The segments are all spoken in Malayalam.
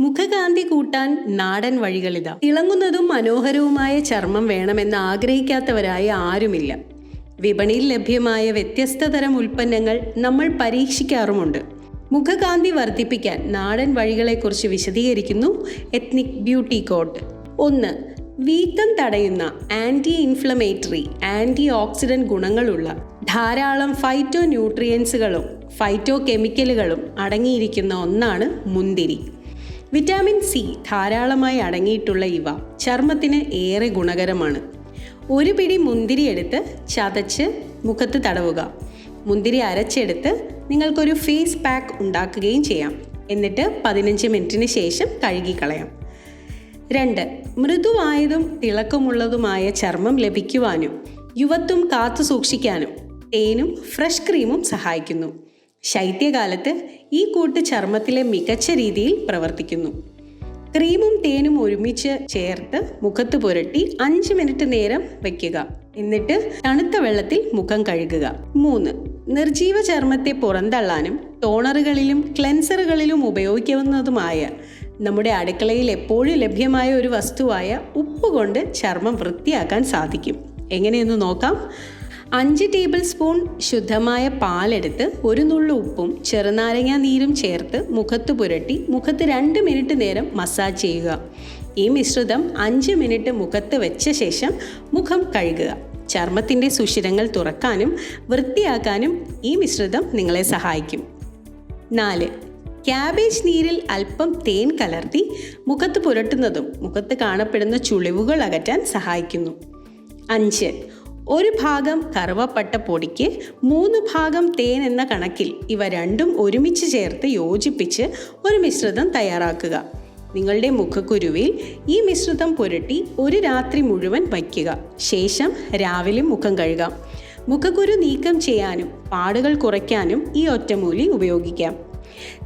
മുഖകാന്തി കൂട്ടാൻ നാടൻ വഴികളിതാ. തിളങ്ങുന്നതും മനോഹരവുമായ ചർമ്മം വേണമെന്ന് ആഗ്രഹിക്കാത്തവരായ ആരുമില്ല. വിപണിയിൽ ലഭ്യമായ വ്യത്യസ്ത തരം ഉൽപ്പന്നങ്ങൾ നമ്മൾ പരീക്ഷിക്കാറുമുണ്ട്. മുഖകാന്തി വർദ്ധിപ്പിക്കാൻ നാടൻ വഴികളെക്കുറിച്ച് വിശദീകരിക്കുന്നു എത്നിക് ബ്യൂട്ടി കോട്ട് ഒന്ന് വീക്കം തടയുന്ന ആന്റി ഇൻഫ്ലമേറ്ററി ആന്റി ഓക്സിഡന്റ് ഗുണങ്ങളുള്ള ധാരാളം ഫൈറ്റോ ന്യൂട്രിയൻസുകളും ഫൈറ്റോ കെമിക്കലുകളും അടങ്ങിയിരിക്കുന്ന ഒന്നാണ് മുന്തിരി. വിറ്റാമിൻ സി ധാരാളമായി അടങ്ങിയിട്ടുള്ള ഇവ ചർമ്മത്തിന് ഏറെ ഗുണകരമാണ്. ഒരു പിടി മുന്തിരി എടുത്ത് ചതച്ച് മുഖത്ത് തടവുക. മുന്തിരി അരച്ചെടുത്ത് നിങ്ങൾക്കൊരു ഫേസ് പാക്ക് ഉണ്ടാക്കുകയും ചെയ്യാം. എന്നിട്ട് പതിനഞ്ച് മിനിറ്റിന് ശേഷം കഴുകിക്കളയാം. രണ്ട് മൃദുവായതും തിളക്കമുള്ളതുമായ ചർമ്മം ലഭിക്കുവാനും യുവത്വം കാത്തു സൂക്ഷിക്കാനും തേനും ഫ്രഷ് ക്രീമും സഹായിക്കുന്നു. ശൈത്യകാലത്ത് ഈ കൂട്ട് ചർമ്മത്തിലെ മികച്ച രീതിയിൽ പ്രവർത്തിക്കുന്നു. ക്രീമും തേനും ഒരുമിച്ച് ചേർത്ത് മുഖത്ത് പുരട്ടി അഞ്ച് മിനിറ്റ് നേരം വയ്ക്കുക. എന്നിട്ട് തണുത്ത വെള്ളത്തിൽ മുഖം കഴുകുക. മൂന്ന് നിർജീവ ചർമ്മത്തെ പുറന്തള്ളാനും ടോണറുകളിലും ക്ലെൻസറുകളിലും ഉപയോഗിക്കാവുന്നതുമായ നമ്മുടെ അടുക്കളയിൽ എപ്പോഴും ലഭ്യമായ ഒരു വസ്തുവായ ഉപ്പ് കൊണ്ട് ചർമ്മം വൃത്തിയാക്കാൻ സാധിക്കും. എങ്ങനെയെന്ന് നോക്കാം? അഞ്ച് ടേബിൾ സ്പൂൺ ശുദ്ധമായ പാലെടുത്ത് ഒരു നുള്ളു ഉപ്പും ചെറുനാരങ്ങ നീരും ചേർത്ത് മുഖത്ത് പുരട്ടി മുഖത്ത് രണ്ട് മിനിറ്റ് നേരം മസാജ് ചെയ്യുക. ഈ മിശ്രിതം അഞ്ച് മിനിറ്റ് മുഖത്ത് വെച്ച ശേഷം മുഖം കഴുകുക. ചർമ്മത്തിന്റെ സുഷിരങ്ങൾ തുറക്കാനും വൃത്തിയാക്കാനും ഈ മിശ്രിതം നിങ്ങളെ സഹായിക്കും. നാല് ക്യാബേജ് നീരിൽ അല്പം തേൻ കലർത്തി മുഖത്ത് പുരട്ടുന്നതും മുഖത്ത് കാണപ്പെടുന്ന ചുളിവുകൾ അകറ്റാൻ സഹായിക്കുന്നു. അഞ്ച് ഒരു ഭാഗം കറുവപ്പട്ട പൊടിക്ക് മൂന്ന് ഭാഗം തേൻ എന്ന കണക്കിൽ ഇവ രണ്ടും ഒരുമിച്ച് ചേർത്ത് യോജിപ്പിച്ച് ഒരു മിശ്രിതം തയ്യാറാക്കുക. നിങ്ങളുടെ മുഖക്കുരുവിൽ ഈ മിശ്രിതം പുരട്ടി ഒരു രാത്രി മുഴുവൻ വയ്ക്കുക. ശേഷം രാവിലെ മുഖം കഴുകാം. മുഖക്കുരു നീക്കം ചെയ്യാനും പാടുകൾ കുറയ്ക്കാനും ഈ ഒറ്റമൂലി ഉപയോഗിക്കാം.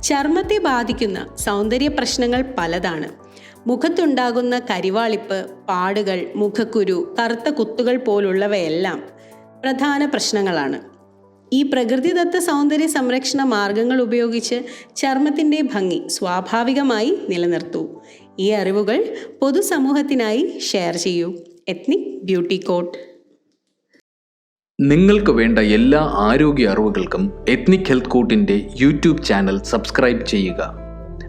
ചർമ്മത്തെ ബാധിക്കുന്ന സൗന്ദര്യ പ്രശ്നങ്ങൾ പലതാണ്. മുഖത്തുണ്ടാകുന്ന കരിവാളിപ്പ് പാടുകൾ മുഖക്കുരു കറുത്ത കുത്തുകൾ പോലുള്ളവയെല്ലാം പ്രധാന പ്രശ്നങ്ങളാണ്. ഈ പ്രകൃതിദത്ത സൗന്ദര്യ സംരക്ഷണ മാർഗങ്ങൾ ഉപയോഗിച്ച് ചർമ്മത്തിന്റെ ഭംഗി സ്വാഭാവികമായി നിലനിർത്തൂ. ഈ അറിവുകൾ പൊതുസമൂഹത്തിനായി ഷെയർ ചെയ്യൂ. Ethnic beauty coat. നിങ്ങൾക്ക് വേണ്ട എല്ലാ ആരോഗ്യ അറിവുകൾക്കും എത്നിക് ഹെൽത്ത് കോട്ടിന്റെ യൂട്യൂബ് ചാനൽ സബ്സ്ക്രൈബ് ചെയ്യുക.